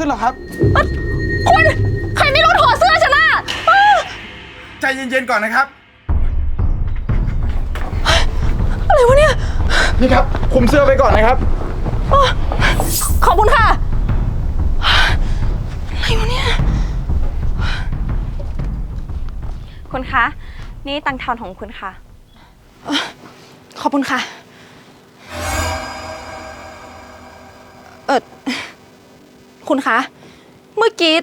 ขึ้นหรอครับ คุณ ใครไม่รู้ถอดเสื้อฉันน่ะอ้าใจเย็นๆก่อนนะครับ อะไรวะเนี่ยนี่ครับคุมเสื้อไว้ก่อนนะครับอ้าขอบคุณค่ะ อะไรวะเนี่ย คุณคะ นี่ตังค์ทอนของคุณค่ะ ขอบคุณค่ะ คุณคะ เมื่อกี้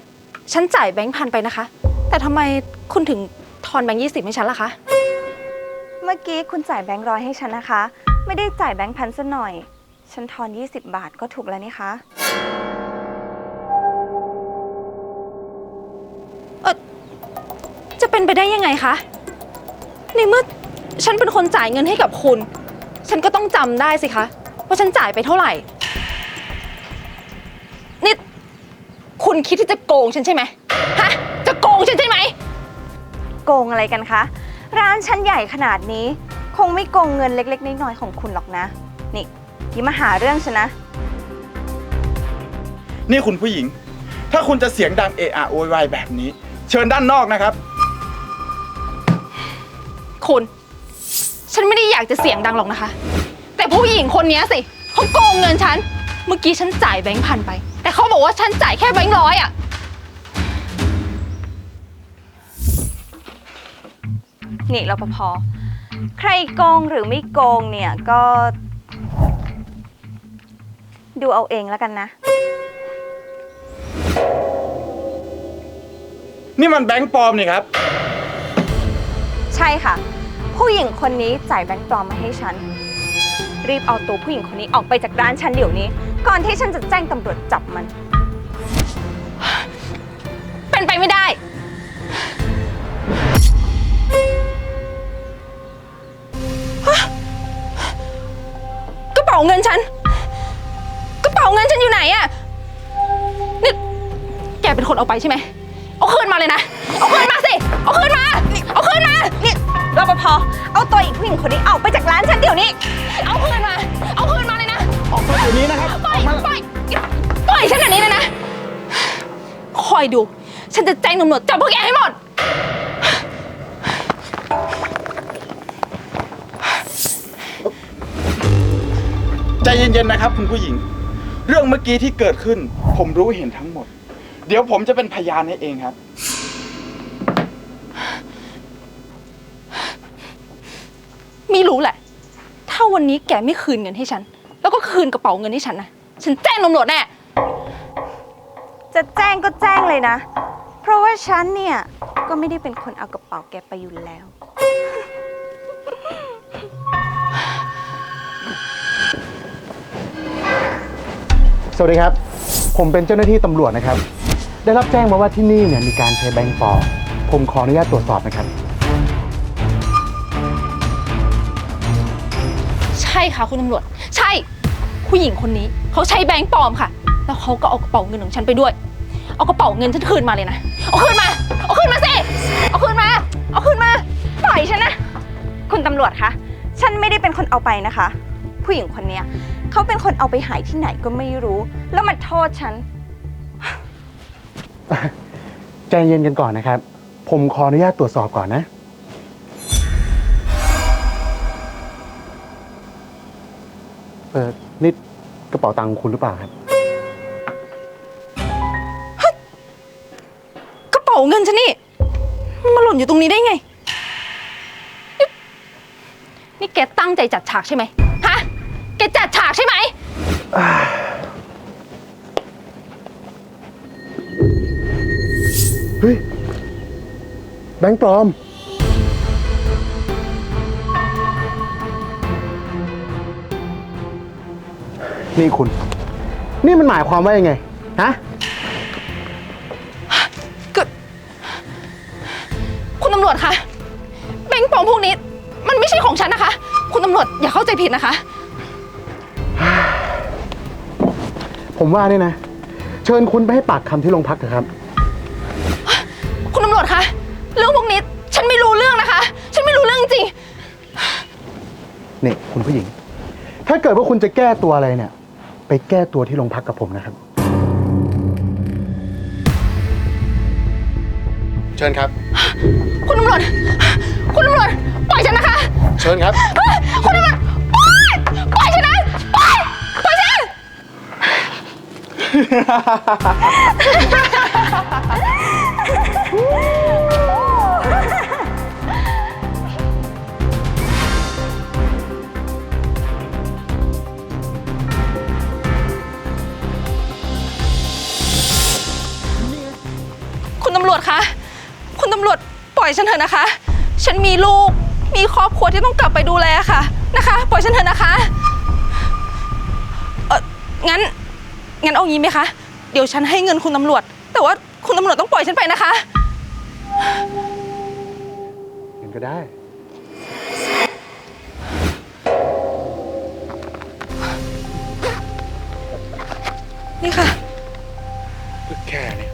ฉันจ่ายแบงค์พันไปนะคะ แต่ทำไมคุณถึงทอนแบงค์ยี่สิบให้ฉันล่ะคะ เมื่อกี้คุณจ่ายแบงค์ร้อยให้ฉันนะคะ ไม่ได้จ่ายแบงค์พันซะหน่อย ฉันทอน 20 บาทก็ถูกแล้วนี่คะ จะเป็นไปได้ยังไงคะ ในเมื่อฉันเป็นคนจ่ายเงินให้กับคุณ ฉันก็ต้องจำได้สิคะว่าฉันจ่ายไปเท่าไหร่ คุณคิดที่จะโกงฉันใช่ไหมฮะ จะโกงฉันใช่ไหม โกงอะไรกันคะ ร้านฉันใหญ่ขนาดนี้ คงไม่โกงเงินเล็ก ๆน้อยๆของคุณหรอกนะ นี่อย่ามาหาเรื่องฉันนะ นี่คุณผู้หญิง ถ้าคุณจะเสียงดังเอะอะโวยวายแบบนี้ เชิญด้านนอกนะครับ คุณ ฉันไม่ได้อยากจะเสียงดังหรอกนะคะ แต่ผู้หญิงคนนี้สิเขาโกงเงินฉัน เมื่อกี้ฉันจ่ายแบงค์พันไป แต่เขาบอกว่าฉันจ่ายแค่แบงค์ร้อยอะนี่รปภใครโกงหรือไม่โกงเนี่ยก็ ดูเอาเองแล้วกันนะ นี่มันแบงค์ปลอมนี่ครับ ใช่ค่ะ ผู้หญิงคนนี้จ่ายแบงค์ปลอมมาให้ฉัน รีบเอาตัวผู้หญิงคนนี้ออกไปจากร้านฉันเดี๋ยวนี้ ก่อนที่ฉันจะแจ้งตำรวจจับมัน เป็นไปไม่ได้ กระเป๋าเงินฉัน กระเป๋าเงินฉันอยู่ไหนอะนี่แกเป็นคนเอาไปใช่ไหม เอาคืนมาเลยนะ เอาคืนมาสิ เอาคืนมา เอาคืนมา นี่รปภเอาตัวอีกผู้หญิงคนนี้ออกไปจากร้านฉันเดี๋ยวนี้ เอาคืนมา เอาคืนมา ออกมาเดี๋ยวนี้นะครับปล่อยออกมาปล่อยปล่อยฉันแบบนี้เลยนะ คอยดู ฉันจะแจ้งตำรวจจับพวกแกให้หมด ใจเย็นๆนะครับคุณผู้หญิง เรื่องเมื่อกี้ที่เกิดขึ้น ผมรู้เห็นทั้งหมด เดี๋ยวผมจะเป็นพยานให้เองครับ ไม่รู้แหละ ถ้าวันนี้แกไม่คืนเงินให้ฉันแล้วก็ คืนกระเป๋าเงินให้ฉันนะฉันแจ้งตำรวจแน่จะแจ้งก็แจ้งเลยนะ เพราะว่าฉันเนี่ย ก็ไม่ได้เป็นคนเอากระเป๋าแกไปอยู่แล้ว สวัสดีครับ ผมเป็นเจ้าหน้าที่ตำรวจนะครับ ได้รับแจ้งมาว่าที่นี่เนี่ยมีการใช้แบงก์ปลอมผมขออนุญาตตรวจสอบนะครับ ใช่ค่ะคุณตำรวจใช่ ผู้หญิงคนนี้เขาใช้แบงค์ปลอมค่ะ แล้วเขาก็เอากระเป๋าเงินของฉันไปด้วย เอากระเป๋าเงินฉันคืนมาเลยนะ เอาคืนมา เอาคืนมาสิ เอาคืนมา เอาคืนมาปล่อยฉันนะ คุณตำรวจคะ ฉันไม่ได้เป็นคนเอาไปนะคะ ผู้หญิงคนเนี้ยเขาเป็นคนเอาไปหายที่ไหนก็ไม่รู้ แล้วมาโทษฉัน ใจเย็นกันก่อนนะครับ ผมขออนุญาตตรวจสอบก่อนนะเออ นี่กระเป๋าตังค์คุณหรือเปล่าครับ กระเป๋าเงินฉันนี่มันมาหล่นอยู่ตรงนี้ได้ไง นี่นี่แกตั้งใจจัดฉากใช่ไหมฮะ แกจัดฉากใช่ไหม เฮ้ย แบงก์ปลอม นี่คุณ นี่มันหมายความว่ายังไง ฮะ ก็คุณตำรวจคะแบงค์ปลอมพวกนี้ มันไม่ใช่ของฉันนะคะ คุณตำรวจอย่าเข้าใจผิดนะคะ ผมว่าเนี่ยนะ เชิญคุณไปให้ปากคำที่โรงพักเถอะครับ คุณตำรวจคะ เรื่องพวกนี้ฉันไม่รู้เรื่องนะคะ ฉันไม่รู้เรื่องจริง นี่คุณผู้หญิง ถ้าเกิดว่าคุณจะแก้ตัวอะไรเนี่ย ไปแก้ตัวที่โรงพักกับผมนะครับ เชิญครับ คุณตำรวจ คุณตำรวจ ปล่อยฉันนะคะ เชิญครับ คุณตำรวจ ปล่อย ปล่อยฉันนะ ปล่อย ปล่อยฉัน วจคะ คุณตำรวจปล่อยฉันเถอะนะคะ ฉันมีลูก มีครอบครัวที่ต้องกลับไปดูแลค่ะ นะคะ ปล่อยฉันเถอะนะคะ เอองั้น งั้นเอางี้ไหมคะ เดี๋ยวฉันให้เงินคุณตำรวจ แต่ว่าคุณตำรวจต้องปล่อยฉันไปนะคะ เงินก็ได้ นี่ค่ะ แค่นี้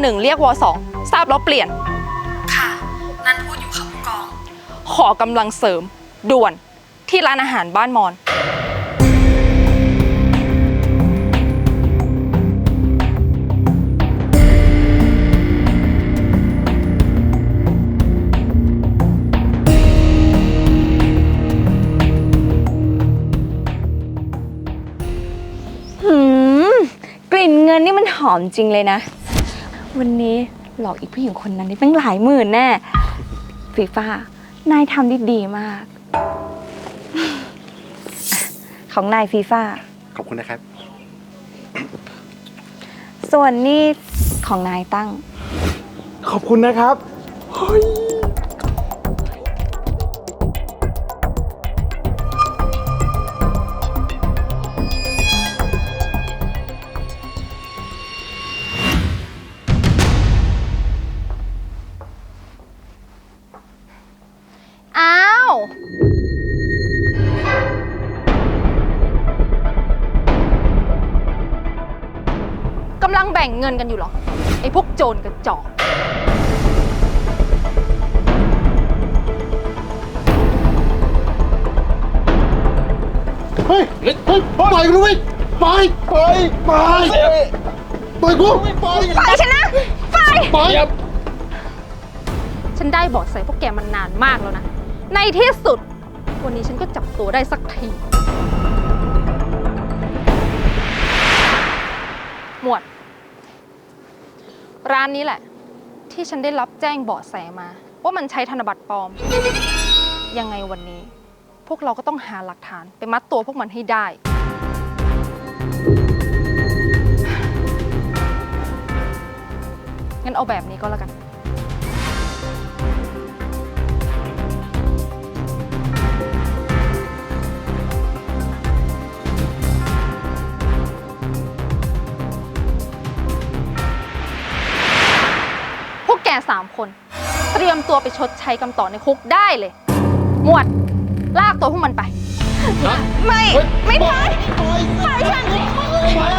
หนึ่งเรียกวสองทราบแล้วเปลี่ยน ค่ะ นั่นพูดอยู่ค่ะผู้กอง ขอกำลังเสริม ด่วนที่ร้านอาหารบ้านมอนหืม กลิ่นเงินนี่มันหอมจริงเลยนะ วันนี้หลอกอีกผู้หญิงคนนั้นได้ตั้งหลายหมื่นแน่ ฟีฟ้านายทำได้ดีมาก ของนายฟีฟ้า ขอบคุณนะครับ ส่วนนี่ของนายตั้ง ขอบคุณนะครับอ้ เงินกันอยู่เหรอ ไอ้พวกโจรกระจอก เฮ้ย เฮ้ยปล่อยกูด้วยปล่อยปล่อยปล่อยปล่อยกูปล่อยปล่อยฉันนะ ปล่อยปล่อยฉันได้เบาะแสพวกแกมันนานมากแล้วนะ ในที่สุด วันนี้ฉันก็จับตัวได้สักที หมวด ร้านนี้แหละ ที่ฉันได้รับแจ้งเบาะแสมา ว่ามันใช้ธนบัตรปลอม ยังไงวันนี้ พวกเราก็ต้องหาหลักฐานไปมัดตัวพวกมันให้ได้ งั้นเอาแบบนี้ก็แล้วกัน เตรียมตัวไปชดใช้กำต่อในคุกได้เลย หมวด ลากตัวพวกมันไป ไม่ ไม่ไปปล่อยปล่อยฉัน